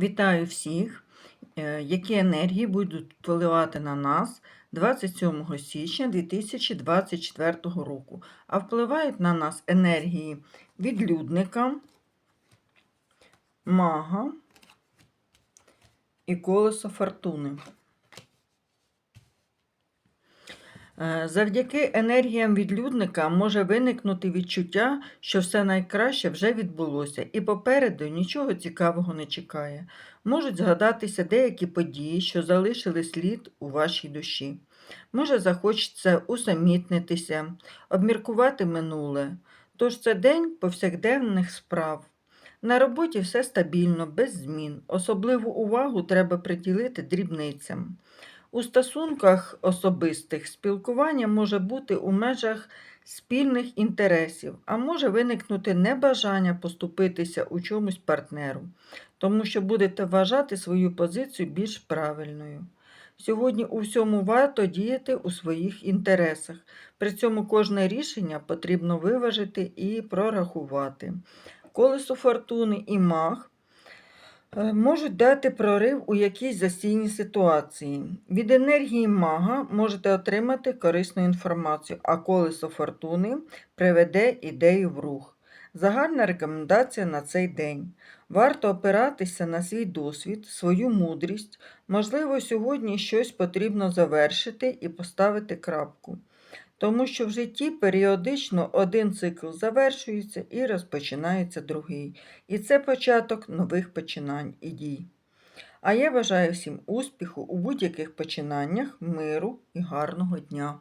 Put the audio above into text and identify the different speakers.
Speaker 1: Вітаю всіх, е, які енергії будуть впливати на нас 27 січня 2024 року. А впливають на нас енергії відлюдника, мага і колесо фортуни. Завдяки енергіям відлюдника може виникнути відчуття, що все найкраще вже відбулося, і попереду нічого цікавого не чекає. Можуть згадатися деякі події, що залишили слід у вашій душі. Може, захочеться усамітнитися, обміркувати минуле. Тож це день повсякденних справ. На роботі все стабільно, без змін. Особливу увагу треба приділити дрібницям. У стосунках особистих спілкування може бути у межах спільних інтересів, а може виникнути небажання поступитися у чомусь партнеру, тому що будете вважати свою позицію більш правильною. Сьогодні у всьому варто діяти у своїх інтересах. При цьому кожне рішення потрібно виважити і прорахувати. Колесо фортуни і маг Е, Можуть дати прорив у якійсь застійній ситуації. Від енергії мага можете отримати корисну інформацію, а колесо фортуни приведе ідею в рух. Загальна рекомендація на цей день. Варто опиратися на свій досвід, свою мудрість. Можливо, сьогодні щось потрібно завершити і поставити крапку. Тому що в житті періодично один цикл завершується і розпочинається другий. І це початок нових починань і дій. А я бажаю всім успіху у будь-яких починаннях, миру і гарного дня!